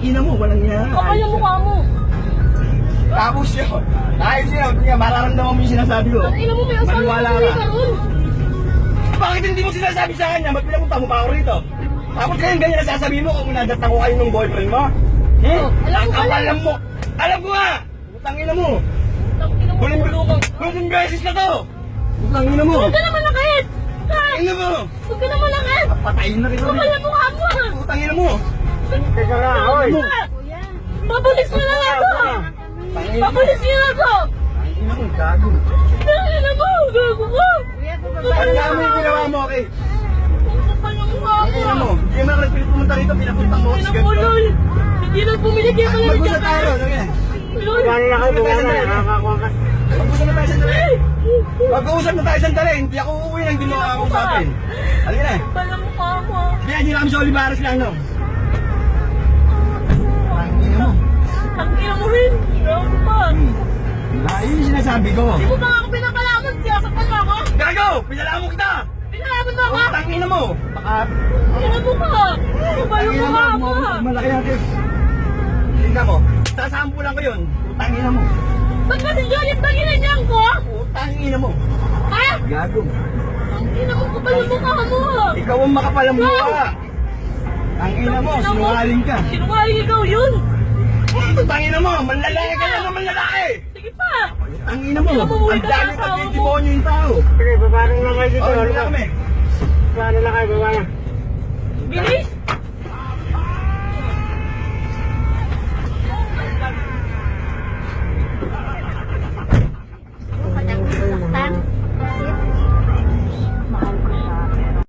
ina mo, walang niya. Kapal yung mukha mo. Tapos yun. Ayos yun. Kaya mararamdaman mo yung sinasabi ko. Ang ina mo may asawa Maniwala ka ka. ron. Bakit hindi mo sinasabi sa kanya? Ba't pinapunta mo pa ako rito? Tapos ganyan ganyan nasasabi mo kung nadatang ko kayo ng boyfriend mo? Hmm? Oh, alam Ang ko pala. mo. Alam ko nga. Utangin mo. Ang ina mo Huling, huling beses na to. Utangin mo. Huwag ka naman nakit. Ha? Ina mo. Huwag ka naman nakit. Patayin na rin Kapal yung mukha mo. ah. Utangin mo. Teka nga, hoy. Papulis mo na nga ako. Papulis mo na ako. Ina mo, gago. Ang ina mo. Gago ko. Nga mo yung ginawa mo, okay? Ang mukha mo. Hindi mo na pumunta rito, pinapunta mo. Ina mo, lol. Hindi lang bumili kaya pala Mag-usap tayo. Sige. Lol. Paano na kayo bumana? Nakakakuha ka. Na tayo sandali. Mag-uusap na tayo sandali. Hindi ako uuwi nang hindi mo ako usapin. Halika na. Mukha mo. Kaya hindi na kami sa Olivares lang, no? Yun yung sinasabi ko. Di mo ba ako pinapalaman? Siyasaktan mo ako? Gago! Pinalaman mo kita! Pinalaman mo ako? Oh, tangina mo! Baka... Ina mo ka. Kapal yung Tangina mukha mo. mo! Malaki natin. Tingnan mo. Sasampulan ko yun. Tangina mo. Ba't kasi Jolit ba ginanyan ko? Tangina mo. Ha? Gago. Ang ina mo kapal yung mukha mo. Ikaw ang makapalang mukha. Tangina mo, sinungaling ka. Sinungaling ikaw yun. Tangina mo, manlalaki ka lang naman lalaki. Pa. Tangina mo, ang dami asawa mo. pagtitimonyo yung tao. Sige, paano na kayo dito? Oh, Ano na kami. Paano na kayo bumana? Bilis.